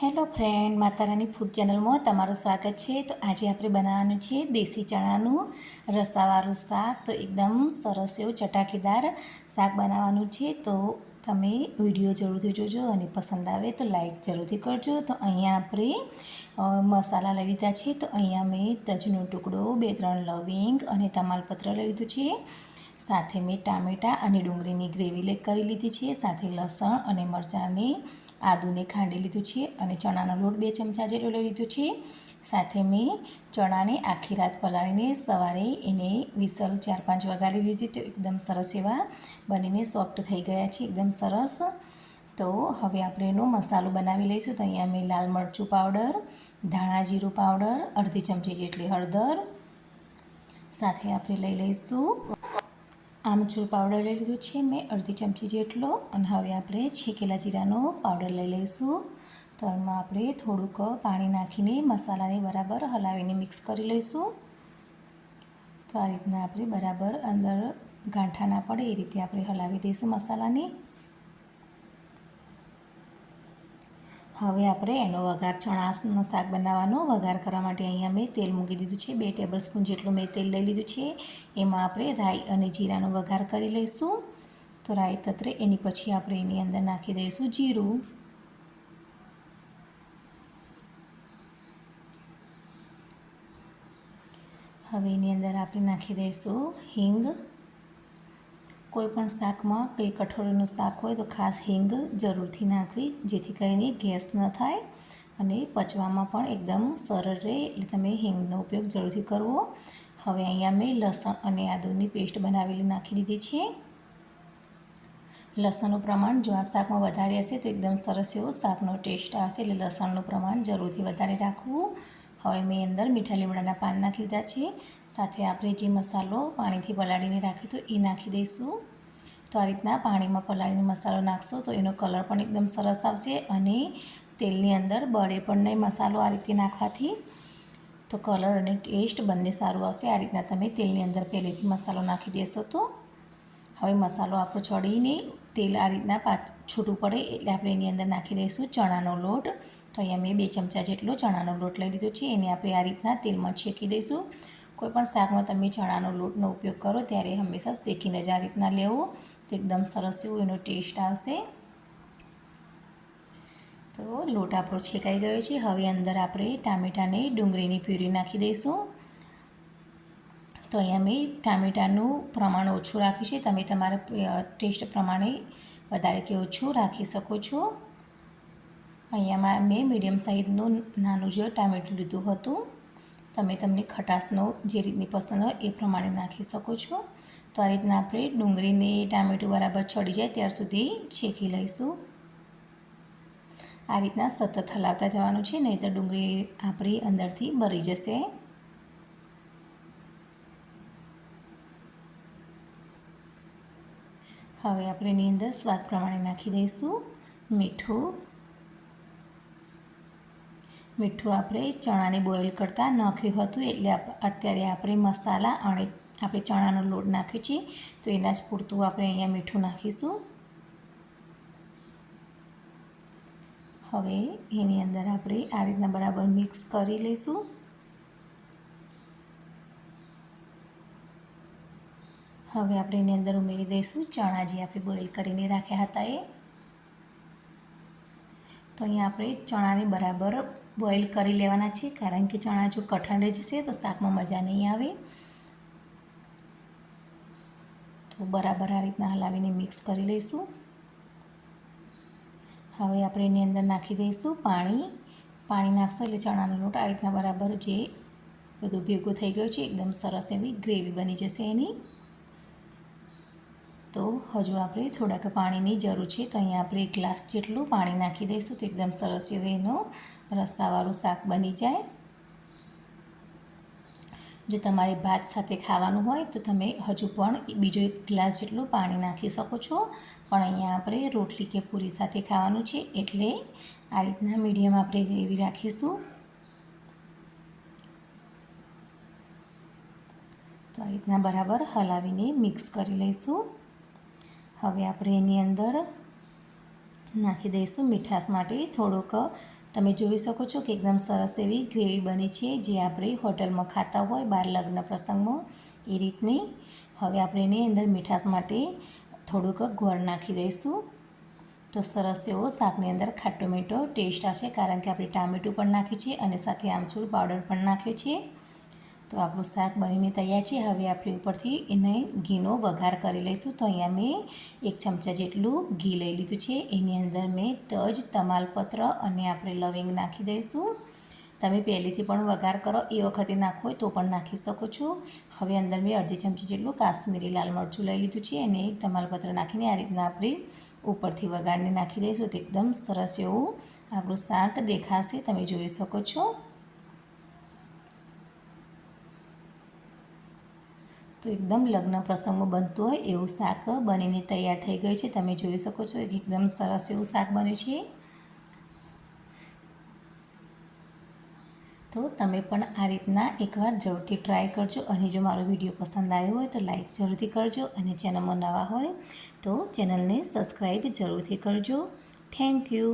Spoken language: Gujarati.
હેલો ફ્રેન્ડ માતારાની ફૂડ ચેનલમાં તમારું સ્વાગત છે. તો આજે આપણે બનાવવાનું છે દેશી ચણાનું રસાવાળું શાક. તો એકદમ સરસ એવું ચટાકેદાર શાક બનાવવાનું છે. તો તમે વીડિયો જરૂરથી જોજો અને પસંદ આવે તો લાઈક જરૂરથી કરજો. તો અહીંયા આપણે મસાલા લઈ લીધા છે. તો અહીંયા મેં તજનો ટુકડો, બે, ત્રણ લવિંગ અને તમાલપત્ર લઈ લીધું છે. સાથે મેં ટામેટાં અને ડુંગળીની ગ્રેવી કરી લીધી છે. સાથે લસણ અને મરચાંને આદુને ખાંડી લીધું છે અને ચણાનો લોટ બે ચમચા જેટલો લઈ લીધું છે. સાથે મેં ચણાને આખી રાત પલાળીને સવારે એને વિસલ ચાર પાંચ વગાડી દીધી તો એકદમ સરસ એવા બનીને સોફ્ટ થઈ ગયા છે, એકદમ સરસ. તો હવે આપણે એનો મસાલો બનાવી લઈશું. તો અહીંયા મેં લાલ મરચું પાવડર, ધાણા જીરું પાવડર, અડધી ચમચી જેટલી હળદર. સાથે આપણે લઈ લઈશું. આમચૂર પાવડર લઈ લીધું છે મેં, અડધી ચમચી જેટલો. અને હવે આપણે છેકેલા જીરાનો પાવડર લઈ લઈશું. તો એમાં આપણે થોડુંક પાણી નાખીને મસાલાને બરાબર હલાવીને મિક્સ કરી લઈશું. તો આ રીતના આપણે બરાબર અંદર ગાંઠા ના પડે એ રીતે આપણે હલાવી દઈશું મસાલાને. હવે આપણે એનો વઘાર ચણાનો શાક બનાવવાનો. વઘાર કરવા માટે અહીંયા મેં તેલ મૂકી દીધું છે. બે ટેબલ સ્પૂન જેટલું મેં તેલ લઈ લીધું છે. એમાં આપણે રાઈ અને જીરાનો વઘાર કરી લઈશું. તો રાઈ તત્રે, એની પછી આપણે એની અંદર નાખી દઈશું જીરું. હવે એની અંદર આપણે નાખી દઈશું હિંગ. કોઈ પણ શાકમાં કંઈ કઠોળનું શાક હોય તો ખાસ હિંગ જરૂરથી નાખવી, જેથી કરીને ગેસ ન થાય અને પચવામાં પણ એકદમ સરળ રહે એટલે તમે હિંગનો ઉપયોગ જરૂરથી કરવો. હવે અહીંયા મેં લસણ અને આદુની પેસ્ટ બનાવેલી નાખી દીધી છે. લસણનું પ્રમાણ જો આ શાકમાં વધારે હશે તો એકદમ સરસ એવો શાકનો ટેસ્ટ આવશે એટલે લસણનું પ્રમાણ જરૂરથી વધારે રાખવું. હવે મેં અંદર મીઠા લીમડાના પાન નાખી દીધા છે સાથે આપણે જે મસાલો પાણીથી પલાળીને રાખ્યો તો એ નાખી દઈશું. તો આ રીતના પાણીમાં પલાળીને મસાલો નાખશો તો એનો કલર પણ એકદમ સરસ આવશે અને તેલની અંદર બળે પણ નહીં મસાલો આ રીતે નાખવાથી. તો કલર અને ટેસ્ટ બંને સારું આવશે. આ રીતના તમે તેલની અંદર પહેલેથી મસાલો નાખી દેશો તો. હવે મસાલો આપણો ચડીને તેલ આ રીતના પાછ, છૂટું પડે એટલે આપણે એની અંદર નાખી દઈશું ચણાનો લોટ. તો અહીંયા મેં બે ચમચા જેટલો ચણાનો લોટ લઈ લીધો છે. એને આપણે આ રીતના તેલમાં છેકી દઈશું. કોઈપણ શાકમાં તમે ચણાનો લોટનો ઉપયોગ કરો ત્યારે હંમેશા શેકીને જ આ રીતના લેવો. તો એકદમ સરસ એવું એનો ટેસ્ટ આવશે. તો લોટ આપણો છેકાઈ ગયો છે. હવે અંદર આપણે ટામેટાને ડુંગળીની પ્યુરી નાખી દઈશું. તો અહીંયા મેં ટામેટાનું પ્રમાણ ઓછું રાખ્યું છે. તમે તમારા ટેસ્ટ પ્રમાણે વધારે કે ઓછું રાખી શકો છો. અહીંયામાં મેં મીડિયમ સાઇઝનું નાનું જે ટામેટું લીધું હતું. તમે તમને ખટાશનો જે રીતની પસંદ હોય એ પ્રમાણે નાખી શકો છો. તો આ રીતના આપણે ડુંગળીને ટામેટું બરાબર ચડી જાય ત્યાર સુધી શેકી લઈશું. આ રીતના સતત હલાવતા જવાનું છે નહીં તો ડુંગળી આપણી અંદરથી બળી જશે. હવે આપણે એની અંદર સ્વાદ પ્રમાણે નાખી દઈશું. મીઠું. મીઠું આપણે ચણાને બોઇલ કરતાં નાખ્યું હતું એટલે અત્યારે આપણે મસાલા અને આપણે ચણાનો લોટ નાખ્યો છે, તો એના જ પૂરતું આપણે અહીંયા મીઠું નાખીશું. હવે એની અંદર આપણે આ રીતના બરાબર મિક્સ કરી લઈશું. હવે આપણે એની અંદર ઉમેરી દઈશું ચણા જે આપણે બોઇલ કરીને રાખ્યા હતા એ. તો અહીંયા આપણે ચણાને બરાબર બોઇલ કરી લેવાના છે, કારણ કે ચણા જો કઠણ રહી જશે તો શાકમાં મજા નહીં આવે. તો બરાબર આ રીતના હલાવીને મિક્સ કરી લઈશું. હવે આપણે એની અંદર નાખી દઈશું પાણી. પાણી નાખશો એટલે ચણાનો લોટ આ રીતના બરાબર જે બધું ભેગું થઈ ગયું છે, એકદમ સરસ એવી ગ્રેવી બની જશે એની. તો હજુ આપણે થોડાક પાણીની જરૂર છે, તો અહીંયા આપણે એક ગ્લાસ જેટલું પાણી નાખી દઈશું, તો એકદમ સરસ એવું એનો રસાવાળું શાક બની જાય. જો તમારે ભાત સાથે ખાવાનું હોય તો તમે હજુ પણ બીજો એક ગ્લાસ જેટલું પાણી નાખી શકો છો. પણ અહીંયા આપણે રોટલી કે પૂરી સાથે ખાવાનું છે એટલે આ રીતના મીડિયમ આપણે ગ્રેવી રાખીશું. તો આ રીતના બરાબર હલાવીને મિક્સ કરી લઈશું. હવે આપણે એની અંદર નાખી દઈશું મીઠાશ માટે થોડોક તમે જોઈ શકો છો કે એકદમ સરસ એવી ગ્રેવી બની છે જે આપણે હોટલમાં ખાતા હોય બાર લગ્ન પ્રસંગમાં. એ રીતની હવે આપણે એની અંદર મીઠાશ માટે થોડુંક ગોળ નાખી દઈશું. તો સરસ એવો શાકની અંદર ખાટો મીઠો ટેસ્ટ આવશે કારણ કે આપણે ટામેટું પણ નાખ્યું છે અને સાથે આમચૂર પાવડર પણ નાખ્યો છે. તો આપણું શાક બનીને તૈયાર છે. હવે આપણે ઉપરથી એને ઘીનો વઘાર કરી લઈશું. તો અહીંયા મેં એક ચમચા જેટલું ઘી લઈ લીધું છે. એની અંદર મેં તજ, તમાલપત્ર અને આપણે લવિંગ નાખી દઈશું. તમે પહેલેથી પણ વઘાર કરો. એ વખતે નાખો હોય તો પણ નાખી શકો છો. હવે અંદર મેં અડધી ચમચી જેટલું કાશ્મીરી લાલ મરચું લઈ લીધું છે અને તમાલપત્ર નાખીને આ રીતના આપણે ઉપરથી વઘારને નાખી દઈશું. તો એકદમ સરસ એવું આપણું શાક દેખાશે. તમે જોઈ શકો છો. તો એકદમ લગ્ન પ્રસંગમાં બનતું હોય એવું શાક બનીને તૈયાર થઈ ગયું છે. તમે જોઈ શકો છો એકદમ સરસ એવું શાક બન્યું છે. તો તમે પણ આ રીતના એકવાર જરૂરથી ટ્રાય કરજો અને જો મારો વીડિયો પસંદ આવ્યો હોય તો લાઇક જરૂરથી કરજો અને ચેનલમાં નવા હોય તો ચેનલને સબસ્ક્રાઈબ જરૂરથી કરજો. Thank you